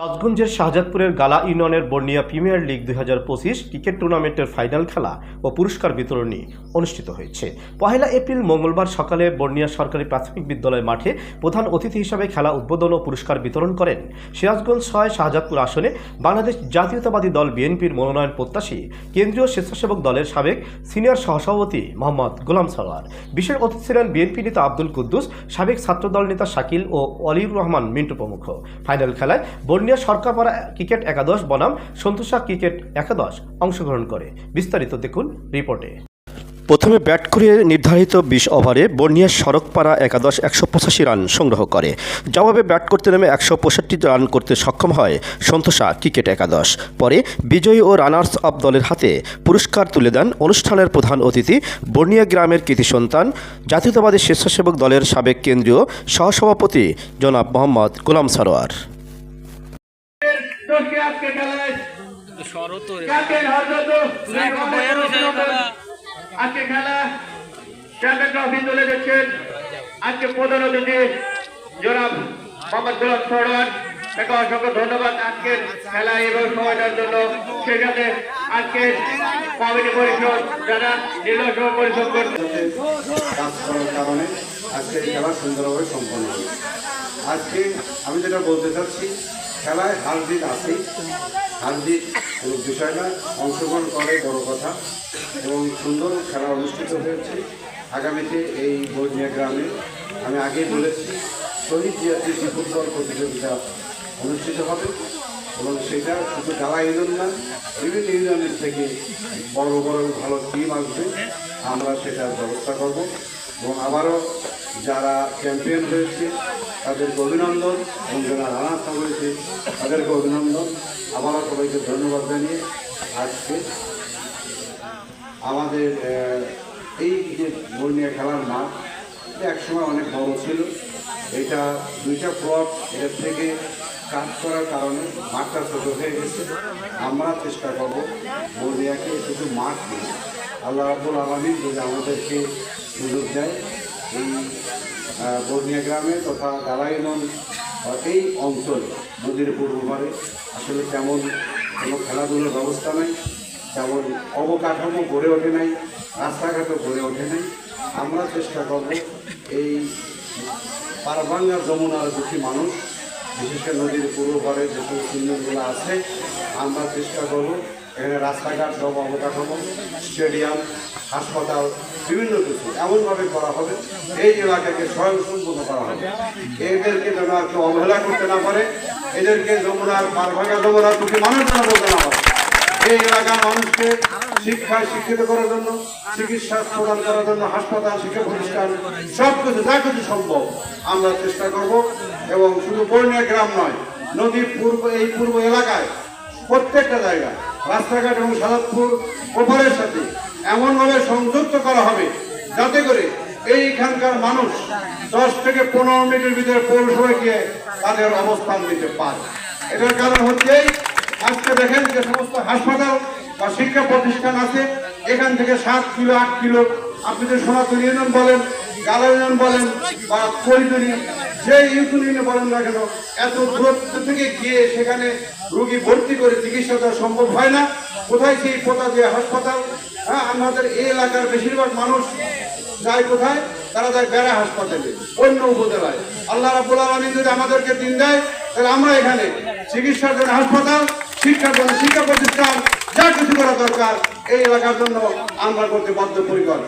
রাজগঞ্জের শাহজাদপুরের গালা ইউনিয়নের বর্নিয়া premier league দুই হাজার পঁচিশ ক্রিকেট টুর্নামেন্টের ফাইনাল খেলা ও পুরস্কার বিতরণী অনুষ্ঠিত হয়েছে। পহেলা এপ্রিল মঙ্গলবার সকালে বর্নিয়া সরকারি প্রাথমিক বিদ্যালয় মাঠে প্রধান অতিথি হিসাবে খেলা উদ্বোধন ও পুরস্কার বিতরণ করেন। সিরাজগঞ্জ ছয়, শাহজাদপুর আসনে বাংলাদেশ জাতীয়তাবাদী দল বিএনপির মনোনয়ন প্রত্যাশী কেন্দ্রীয় স্বেচ্ছাসেবক দলের সাবেক সিনিয়র সহসভাপতি মোহাম্মদ গোলাম সরোয়ার বিশেষ অতিথি ছিলেন বিএনপি নেতা আব্দুল কুদ্দুস, সাবেক ছাত্রদল নেতা শাকিল ও অলিউর রহমান মিন্টু প্রমুখ। ফাইনাল খেলায় বর্নিয়া সরকারপাড়া ক্রিকেট একাদশ বনাম সন্তোষা ক্রিকেট একাদশ অংশগ্রহণ করে। বিস্তারিত দেখুন রিপোর্টে। প্রথমে ব্যাট করে নির্ধারিত বিশ ওভারে বর্নিয়া সড়কপাড়া একাদশ একশো পঁচাশি রান সংগ্রহ করে। জবাবে ব্যাট করতে নেমে একশো পঁয়ষট্টি রান করতে সক্ষম হয় সন্তোষা ক্রিকেট একাদশ। পরে বিজয়ী ও রানার্স আপ দলের হাতে পুরস্কার তুলে দেন অনুষ্ঠানের প্রধান অতিথি বর্নিয়া গ্রামের কৃতি সন্তান, জাতীয়তাবাদী স্বেচ্ছাসেবক দলের সাবেক কেন্দ্রীয় সহসভাপতি জনাব মোহাম্মদ গোলাম সারোয়ার। আজকে খেলা। চ্যাম্পিয়ন ট্রফি তুলে দিচ্ছেন। আজকে প্রধান অতিথি জনাব মোহাম্মদ গোলাম সরওয়ার তাকে অসংখ্য ধন্যবাদ আজকের খেলা এবং সময়টার জন্য। সেই সাথে আজকে কমিটি পরিষদ যারা নির্বাচন পরিষদ করছে কাজ করার কারণে আজকে খেলা সুন্দরভাবে সম্পন্ন হয়েছে আজকে আমি যেটা বলতে চাচ্ছি খেলায় হার জিত আছেই হার জিত কোনো বিষয় না অংশগ্রহণ করে, বড় কথা। এবং সুন্দর খেলা অনুষ্ঠিত হয়েছে। আগামীতে এই বর্নিয়া গ্রামে আমি আগেই বলেছি, শহীদ জিয়াত্রী ফুটবল প্রতিযোগিতা অনুষ্ঠিত হবে, এবং সেটা শুধু গালা ইউনিয়ন না, বিভিন্ন ইউনিয়নের থেকে বড় বড় ভালো টিম আসবে। আমরা সেটার ব্যবস্থা করব। এবং আবারও যারা চ্যাম্পিয়ন হয়েছে, তাদেরকে অভিনন্দন। এবং যারা রানার হয়েছে তাদেরকে অভিনন্দন। আবারও সবাইকে ধন্যবাদ জানিয়ে আজকে আমাদের এই যে বর্ণিয়া খেলার মাঠ একসময় অনেক বড় ছিল। এটা দুইটা প্লট এর থেকে কাজ করার কারণে মাঠটা ছোট হয়ে গেছে। আমরা চেষ্টা করব বর্ণিয়াকে শুধু মাঠ নিয়ে, আল্লাহ রাবুল আলমী যদি আমাদেরকে সুযোগ দেয় এই বর্ণিয়া গ্রামে তথা গালাইনন এই অঞ্চলে, নদীর পূর্ব পারে আসলে তেমন কোনো খেলাধুলার ব্যবস্থা নাই, তেমন অবকাঠামো গড়ে ওঠে নাই, রাস্তাঘাটও গড়ে ওঠে নাই। আমরা চেষ্টা করব এই পারভাঙ্গা যমুনার দুঃখী মানুষ, বিশেষ করে নদীর পূর্ব পারে যে সমস্ত আছে, আমরা চেষ্টা করব এখানে রাস্তাঘাট সব অবকাঠামো, স্টেডিয়াম, হাসপাতাল, বিভিন্ন কিছু এমনভাবে করা হবে। এই এলাকাকে স্বয়ংসম্পূর্ণ করা হবে। এদেরকে যেন আর কেউ অবহেলা করতে না পারে, এদেরকে যমুনার পারভাঙ্গা যমুনার দুঃখী মানুষ যেন বলতে না পারে। এই এলাকার মানুষকে শিক্ষায় শিক্ষিত করার জন্য, চিকিৎসা প্রদান করার জন্য, হাসপাতাল, শিক্ষা প্রতিষ্ঠান সব কিছু যা কিছু সম্ভব আমরা চেষ্টা করব। এবং শুধু বর্ণিয়া গ্রাম নয় নদীর পূর্ব, এই পূর্ব এলাকায় প্রত্যেকটা জায়গা রাস্তাঘাট এবং সাদাতপুর ওপারের সাথে এমনভাবে সংযুক্ত করা হবে যাতে করে এইখানকার মানুষ দশ থেকে পনেরো মিনিটের ভিতরে পৌরসভায় গিয়ে তাদের অবস্থান নিতে পারে। এটার কারণ হচ্ছে, আজকে দেখেন যে সমস্ত হাসপাতাল বা শিক্ষা প্রতিষ্ঠান আছে, এখান থেকে সাত কিলো, আট কিলো, আপনি যে সোনাতুল ইউনিয়ন বলেন, গালা ইউনিয়ন বলেন বা করিদুরি যে ইউনিয়নে বলেন না কেন, এত দূরত্ব থেকে গিয়ে সেখানে রোগী ভর্তি করে চিকিৎসা দেওয়া সম্ভব হয় না। কোথায় সেই পোতা যে হাসপাতাল? হ্যাঁ আমাদের এই এলাকার বেশিরভাগ মানুষ যায় কোথায়? তারা যায় বেড়া হাসপাতালে, অন্য উপজেলায়। আল্লাহ রাবুল আলমী যদি আমাদেরকে দিন দেয়, তাহলে আমরা এখানে চিকিৎসার জন্য হাসপাতাল, শিক্ষার জন্য শিক্ষা প্রতিষ্ঠান, যা কিছু করা দরকার, এই এলাকার জন্য আমরা করতে বদ্ধপরিকর